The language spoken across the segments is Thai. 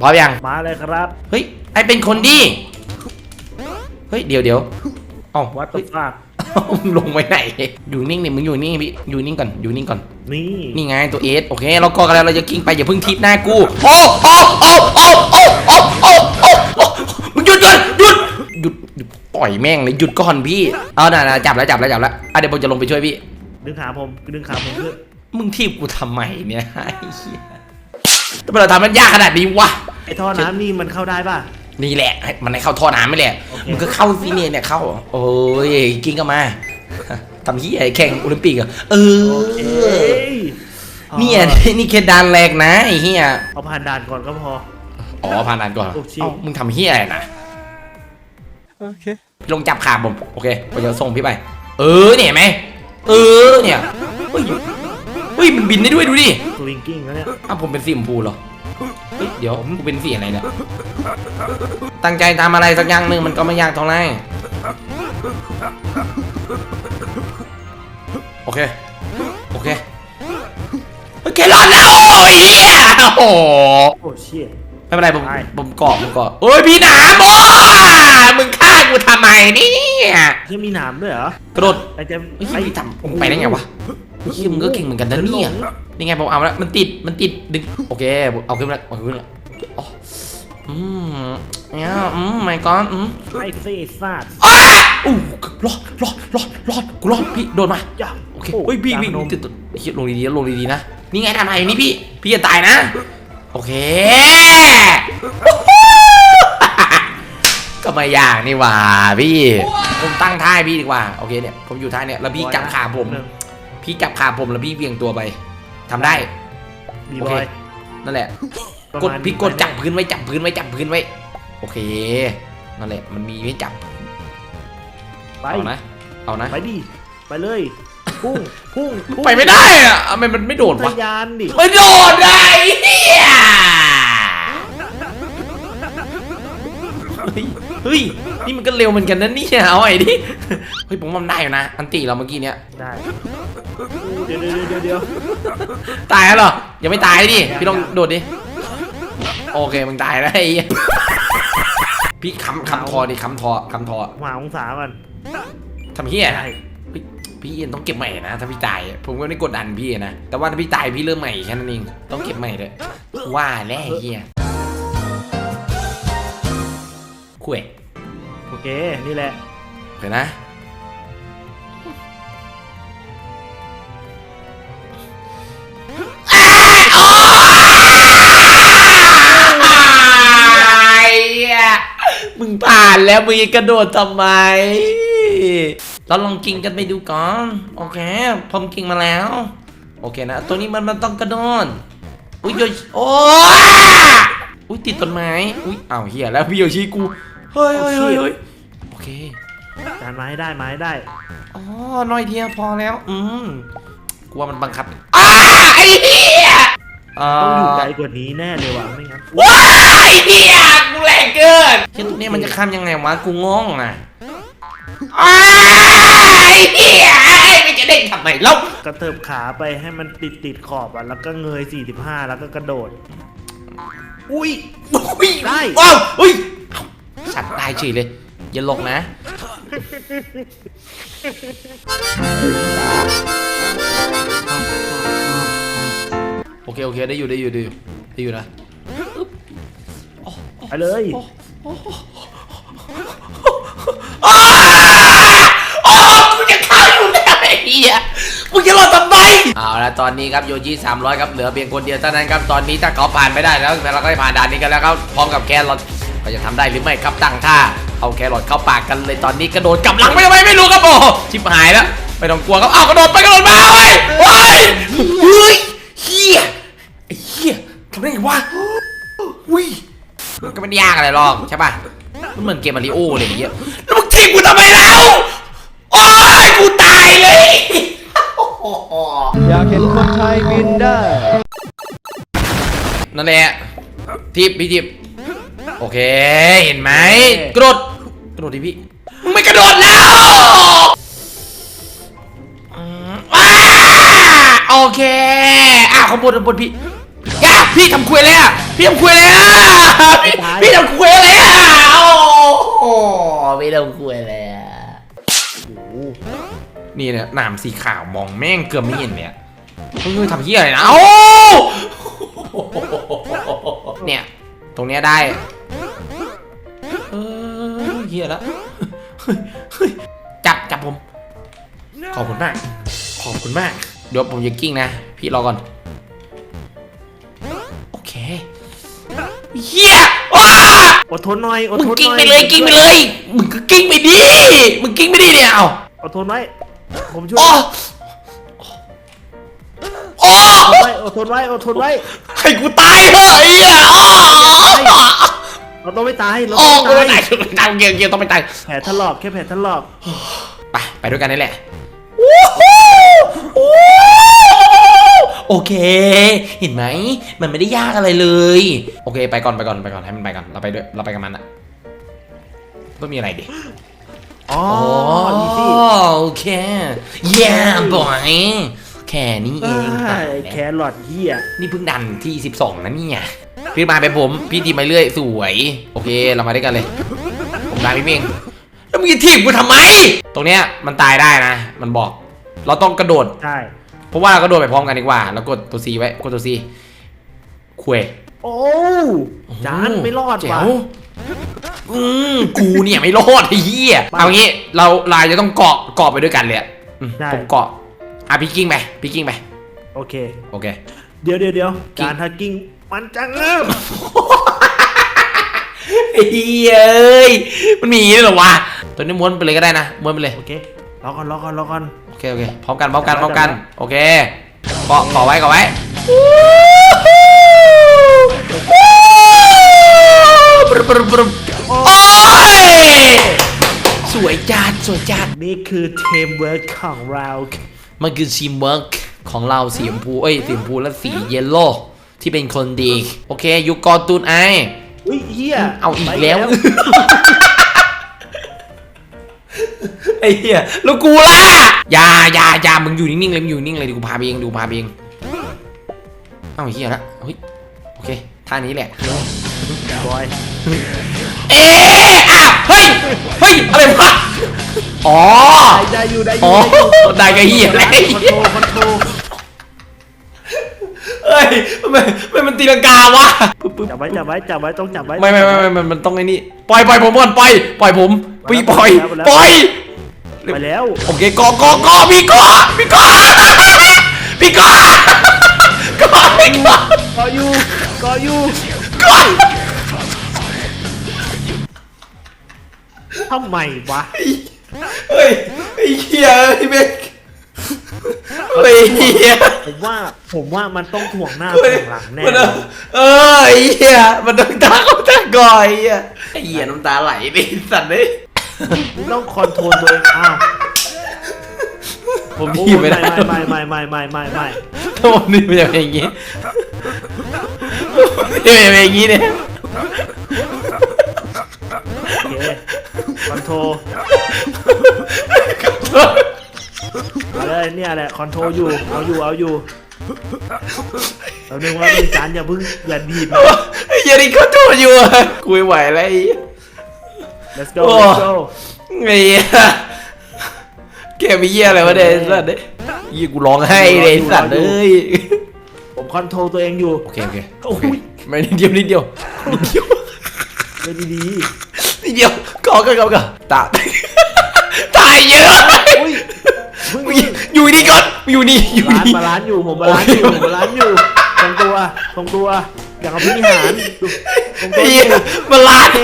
พร้อมยัง มาเลยครับ เฮ้ย ไอเป็นคนดี เฮ้ย เดี๋ยวเดี๋ยวเอ้าวัดเฮ้ตัยฟากมึงลงไปไหน อยู่นิ่งนี่มึงอยู่นิ่งพี่อยู่นิ่งก่อน อยู่นิ่งก่อน นี่นี่ไงตัวเอสโอเค เรากอกันแล้วเราจะกิ้งไปอย่าเพิ่งทิศหน้ากูโอ้โอ้โอ้โอ้โอ้โอ้โอ้โอ้โอ้มึงหยุดก่อนหยุดหยุดหยุดปล่อยแม่งเลยหยุดก่อนพี่เอาน่ะน่ะจับแล้วจับแล้วจับแล้วอะเดี๋ยวผมจะลงไปช่วยพี่ ดึงขาผมดึงขาผมขึ้นมึงทีบกูทำไมเนี่ยไอ้เหี้ย ทำไมเราทำมันยากขนาดนี้วะ ไอ้ท่อน้ำนี่มันเข้าได้ป่ะ นี่แหละให้มันให้เข้าท่อน้ำไม่แหละโอเคมึงก็เข้าสิเนี่ยเนี่ยเข้า โอ้ยกิ้งก็มาทำที่ไอ้แข่งโอลิมปิกเหรอเอโออเคเนี่ยนี่แค่ดานแรกนะไอ้เหี้ยเอาผ่านด่านก่อนก็พอ อ๋อผ่านด่านก่อนโอเค เอ้ามึงทำเฮียอะไรนะโอเคพี่ลงจับขาผมโอเคผมจะส่งพี่ไป เออเนี่ยเห็นไหมเออเนี่ยเฮ้ยเฮ้ยมันบินได้ด้วยดูดิสวิงกิ้งแล้วเนี่ยอ้าวผมเป็นสีชมพูเหรอเฮ้ยเดี๋ยวกูเป็นสีอะไรเนี่ยตั้งใจทำอะไรสักอย่างหนึ่งมันก็ไม่ยากเท่าไหร่โอเค โอเคโอเครอดแล้วโอ้ยเหี้ยโอ้โหโอ้เชี่ย ไม่เป็นไรผมใช่ผมเกาะผมเกาะเอ้ยพี่หนามโอ้มึงฆ่ากูทำไมเนี่ยเชี่ยมีหนามด้วยเหรอ กระโดดไอ้เจมเฮ้ยพี่ทำไปได้ไงวะ เฮ้ยมึงก็เก่งเหมือนกันนะเนี่ยนี่ไงผมเอาแล้วมันติดมันติดดึงโอเคผมเอาขึ้นมาแล้วเอาขึ้นมาแล้วอ๋ออืมเนี่ยอืมไม่ก้อนอืมไอ้เซ่ซาดอ้าอู้รอดรอดรอดรอดกูรอดพี่โดนมาย่าโอเคเฮ้ยพี่จาพี่พนมติดตัวเฮ้ยลงดีๆนะลงดีๆนะนี่ไงทำไมนี่พี่พี่จะตายนะ โอเคก็ไม่ยากนี่หว่าพี่ ผมตั้งท่าให้พี่ดีกว่า โอเคเนี่ย ผมอยู่ท่าเนี่ย แล้วพี่จับขาผม หนึ่งพี่จับขาผมแล้วพี่เบี่ยงตัวไปทำได้ บีโอบเค อยนั่นแหละประกดมาณพี่กดจับพื้นไว้จับพื้นไว้จับพื้นไว้ โอเค นั่นแหละ มันมีให้จับ ไปเอานะ เอานะ ไปดิไปเลย พุ่งพุ่งพุ่งไปไม่ได้อะทำไมมันไม่โดดทะวะยานดิ ไม่โดดไอ้เหี้ย เฮ้ยเฮ้ย นี่มันก็เร็วเหมือนกันนะเนี่ยเอาไอ้ดิเฮ้ยผมว่ามันได้อยู่นะ อันตีเราเมื่อกี้เนี้ยได้เดี๋ยวเดี๋ยวเดี๋ยวเดี๋ยวตายแล้วเหรอยังไม่ตายดิพี่ลองโดดดิโอเคมึงตายแล้วไอ้เหี้ยพี่คำคำทอดิคำทอคำทอหาองศาก่อนทำเฮียได้เฮ้ยพี่เอ็นต้องเก็บใหม่นะถ้าพี่ตายอะผมก็ไม่ได้กดดันพี่นะแต่ว่าถ้าพี่ตายพี่เริ่มใหม่แค่นั้นเองต้องเก็บใหม่เลยว่าแล้วไอ้เฮีย คุยโอเค นี่แหละเดี๋ยวนะ มึงผ่านแล้วมึงยังกระโดดทำไม เราลองกินกันไปดูก่อน โอเค ผมกินมาแล้ว โอเคนะ ตัวนี้มันมันต้องกระโดด อุ้ยโยชิโอ้อุ้ยติดต้นไม้ อุ้ยอ้าวเฮียแล้วพี่โยชิกู เฮ้ยเฮ้ยเฮ้ยเฮ้ยโอเคจานไม้ได้ไม้ได้อ๋อน้อยเดียวพอแล้ว อืมกลัวมันบังคับอ้าไอ้เหี้ยอ่าต้องอยู่ไกลกว่านี้แน่เลยว่ะไม่งั้นว้ายไอ้เหี้ยกูแรงเกินเฮ้ยตัวเนี้ยมันจะข้ามยังไงวะกูงงอะอ้ายไอ้เหี้ยไม่จะเด้งทำไมแล้วกระเถิบขาไปให้มันติดติดขอบอะแล้วก็เงย 45 แล้วก็กระโดด อุ้ยอุ้ยได้ว้าวอุ้ยเอ้าสัตว์ตายเฉยเลย อย่าลงนะ โอเค โอเค ได้อยู่ได้อยู่ได้อยู่ได้อยู่นะไปเลยอ้าโอ้กูจะเข้าอยู่แล้วไอ้เหี้ยมึงจะรอทำไมเอาละตอนนี้ครับโยจิ300 ครับ เหลือเพียงคนเดียวเท่านั้นครับ ตอนนี้ถ้าเขาผ่านไม่ได้แล้วเราก็ได้ผ่านด่านนี้กันแล้วครับ พร้อมกับแคร อทก็จะทำได้หรือไม่ครับตั้งท่า เอาแครอทเข้าปากกันเลยตอนนี้กระโดดกลับหลังไม่ไม่ไม่รู้ครับโอ้ชิบหายแล้วไม่ต้องกลัวครับเอากระโดดไปกระโดดมาเว้ยเว้ยเฮ้ยเฮียไอ้เฮียทำได้ไงวะอุ้ยมันก็ไม่ได้ยากอะไรหรอกใช่ป่ะมันเหมือนเกมมาริโอเลยไอ้เหี้ยแล้วมึงทิ้งกูทำไมแล้วโอ้ยกูตายเลยอยากเห็นคนไทยบินได้นั่นแหละทิปพี่ทิป โอเค เห็นไหมกระโดดกระโดดดิพี่มึงไม่กระโดดแล้วอืมอ้าโอเคอ้าวข้างบนข้างบนพี่ย่าพี่ทำคุยเลยอะพี่ทำคุยเลยอะพี่พี่ทำคุยเลยอะโอ้โหพี่ทำคุยเลยอะนี่เนี่ยหนามสีขาวมองแม่งเกือบไม่เห็นเนี่ยเฮ้ยทำเหี้ยอะไรนะโอ้เนี่ย ตรงเนี้ยได้เออ เหี้ยแล้วเฮ้ยเฮ้ยจับจับผม ขอบคุณมาก ขอบคุณมาก เดี๋ยวผมจะกิ้งนะ พี่รอก่อน โอเคเฮียว้าอดทนหน่อยอดมึงทนหกิ้งน่อยไปเลยกิ้งไปเลย มึงก็กิ้งไปดิ มึงกิ้งไปดิเนี่ยเอาอดทนไว้ ผมช่วยโอ้โอ้อดทนไว้อดทนไว้อดทนไว้ให้กูตายเถอะไอ้เหี้ย อ๋อเราต้องไม่ตายเราโอ้ต้องกูไม่ไม่ตาตายยกูไม่ตายเกี่ยวเกี่ยวต้องไม่ตายแผลถลอกแค่แผลถลอกไปไปด้วยกันนี่แหละโอ้โหโอ้โหโอเค เห็นไหมมันไม่ได้ยากอะไรเลย โอเค ไปก่อนไปก่อนไปก่อนให้มันไปก่อนเราไปด้วยเราไปกับมันอะต้องมีอะไรดิอ๋ออ๋ออีซี่โอเค yeah boy แค่นี้เองแครอทเฮียนี่เพิ่งดันที่ 12นะเนี่ย พี่มาเป็นผม พี่ดีมาเรื่อยสวย โอเค เรามาด้วยกันเลย ผมตามพี่เมงแล้วมึงจะถีบกูทำไม ตรงเนี้ยมันตายได้นะ มันบอก เราต้องกระโดด ใช่ เพราะว่าเรากระโดดไปพร้อมกันดีกว่า แล้วกดตัว C ไว้ กดตัว C คุยโอ้จานไม่รอดแจ๋ว่ะวอืมกูเนี่ยไม่รอดไอ้เหี้ยไปเอางี้ เราเราจะต้องเกาะเกาะไปด้วยกันเลยอะอืมได้ผมเกาะอะพี่กิ้งไปพี่กิ้งไป โอเค โอเค เดี๋ยวเดี๋ยวเดี๋ยวกิ้งการทักกิ้งมันจะเริ่มไอ้เหี้ยเอ้ยมันมีอย่างนี้ด้วยเหรอวะตัวนี้ม้วนไปเลยก็ได้นะม้วนไปเลยโอเครอก่อนรอก่อนรอก่อนโอเคโอเคพร้อมกันพร้อมกันพร้อมกันจับแล้วโอเคเกาะเกาะไว้เกาะไว้ปรึบปรึบปรึบโอ้ยสวยจัดสวยจัดนี่คือเทมเวิร์กของเรา มันคือทีมเวิร์ก ของเราสีชมพูเอ้ยสีชมพูและสีเยลโล่ที่เป็นคนดี โอเคยุกอตูนไออุ้ยเฮียเอาอีกไปแล้ว ไอ้เหี้ยแล้วกูล่ะอย่าอย่าอย่ามึงอยู่นิ่งๆเลยมึงอยู่นิ่งเลยดิกูพาไปเองดูพาไปเองเอ้าไอ้เหี้ยละเฮ้ยโอเคท่านี้แหละบอยเอ๊ะอะเฮ้ยเฮ้ยอะไรวะอ๋อได้ได้อยู่ได้ออ๋ยู่อได้ก็เหี้ยเลยคอนโทรลคอนโทรลเฮ้ย ทำไมทำไมมันตีลังกาวะปึ๊บปึ๊บจับไว้จับไว้จับไว้ต้องจับไว้ไม่ไม่ไม่ไม่มันมันต้องไอ้นี่ปล่อยปล่อยผมก่อนปล่อยปล่อยผมปีปล่อยปล่อยไปแล้วโอเคกอกอกอพี่กอพี่กอพี่กอกอพี่กอกออยู่กออยู่กอทำไมวะเฮ้ยไอ้เหี้ยไอ้เบก เฮ้ยเหี้ยผมว่าผมว่ามันต้องถ่วงหน้าเฮ้ยถ่วงหลังแน่มันเอาเออไอ้เหี้ยมันต้องตาเขาตากอยไอ้เหี้ยไอ้เหี้ยน้ำตาไหลดิสัตว์เลยมึงต้องคอนโทรลตัวเองอ้าวผมโอ้ทียไม่ได้ไม่ไม่ไม่ไม่ไม่ไม่ไม่ถ้าผมนี่มันจะเป็นอย่างงี้นี่มันจะเป็นอย่างงี้เนี่ยโอเคคอนโทรลมา เลยเนี่ยแหละคอนโทรลอยู่เอาอยู่เอาอยู่เราหนึ่งว่าเป็นจานอย่าเพิ่งอย่าดีดนะ ไอ้เหี้ยนี่เขาโทษอยู่อะกูไม่ไหวแล้วไอ้เหี้ย let's go โอ้ let's go ไอ้เหี้ยแกมีเหี้ยอะไรวะเนี่ยไอ้สัตว์เนี่ยยี่กูร้องไห้เลยไอ้สัตว์เลยผมคอนโทรลตัวเองอยู่ โอเคโอเคโอ้ยไม่นิดเดียวนิดเดียวนิดเดียวไม่ดีนิดเดียวก่อนก่อนก่อนก่อนตาตายเยอะ ๆอุ้ยเพิ่งอ ยู่นี่ก่อนอยู่นี่อยู่ร้านนี่มาร้านอยู่ผมมาร้านอยู่ผมมาร้านอยู่ตรงตัวตรงตัวอย่างกับพินิหารดูตรงตัไอ้วเหี้ยมาล้านโอเค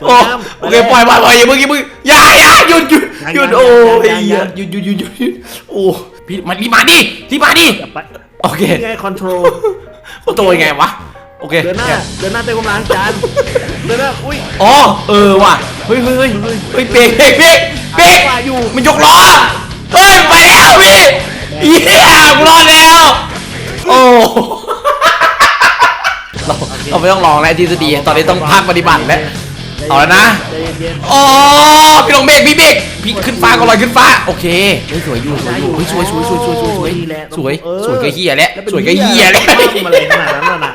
สวยโอ้งามโอเคปล่อยปล่อยปล่อยอย่าเพิ่งอย่าเพิ่งอย่าอย่าหยุดหยุดหยุดยังโอ้ยังยยังหยุดหยุดหยุดหยุดหยุดโอ้พี่มารีบมาดิรีบมาดิอย่าไปโอเคนี่ไงคอนโทรลเขาตัวยังไงวะโอเคเดินหน้าเดินหน้าเต็มกำลังจานเดินหน้าอุ้ยอ๋อเออว่ะเฮ้ยเฮ้ยเฮ้ยเฮ้ยเบรกเบรกเบรกเบรกว่าอยู่มันยกล้อ เราเราไม่ต้องลองแล้วทฤษฎีตอนนี้ต้องภาคปฏิบัติแล้วเอาแล้วนะใจเย็นอ๋อพี่ลงเบรกพี่เบรกพี่ขึ้นฟ้าก็ลอยขึ้นฟ้า โอเคเฮ้ยสวยอยู่สวยอยู่เฮ้ยสวยสวยสวยสวยสวยสวยดีแหละสวยออสวยก็เฮียแล้วแล้วเป็นสวยก็เฮียแล้วทำอะไรขนาดนั้นน่ะนะ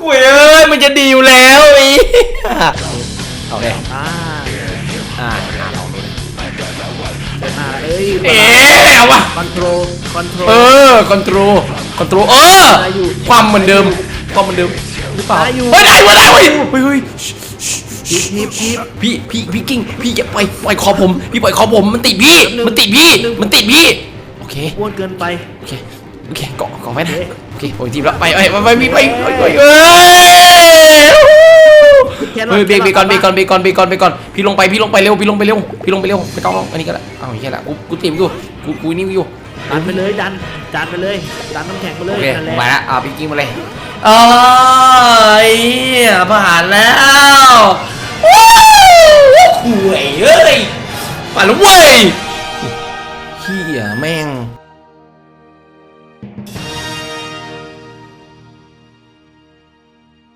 คุยเอ้ยมันจะดีอยู่แล้วไอ้โอเคอ่าอ่าอ่าลองดูอ่าเอ้ยเอ๊ะเอาวะคอนโทรลคอนโทรลเออคอนโทรลคอนโทรลเออได้อยู่ความเหมือนเดิมความเหมือนเดิม หรือเปล่าได้อาเฮ้ยได้เว้ยเฮ้ยเฮ้ยพี่พี่พี่กิ้งพี่อย่าปล่อยปล่อยคอผมพี่ปล่อยคอผมมันติดพี่มันติดพี่มันติดพี่โอเคอ้วนเกินไป โอเคโอเคเกาะเกาะไว้นะโอเคโอ้ยทีมละไปไปไปไปไปพี่ไปเอ้ยเอ้ยเอ้ย แค่นั้นเฮ้ยเบรกเบรกก่อนเบรกก่อนเบรกก่อนเบรกก่อนเบรกก่อนพี่ลงไปพี่ลงไปเร็วพี่ลงไปเร็วพี่ลงไปเร็วไม่ต้องลงอันนี้ก็ได้เอาอย่างเงี้ยแหละกูกูเตรียมอยู่กูกูนี่อยู่ ดันไปเลยดันดันไปเลยดันน้ำแข็งไปเลโอยเคนั่นแหละมาละอ่าพี่กิ้งมาเลยเอ้ยผ่านแล้วว้าวคุยเอ้ยผ่านแล้วเว้ยเฮียแม่ง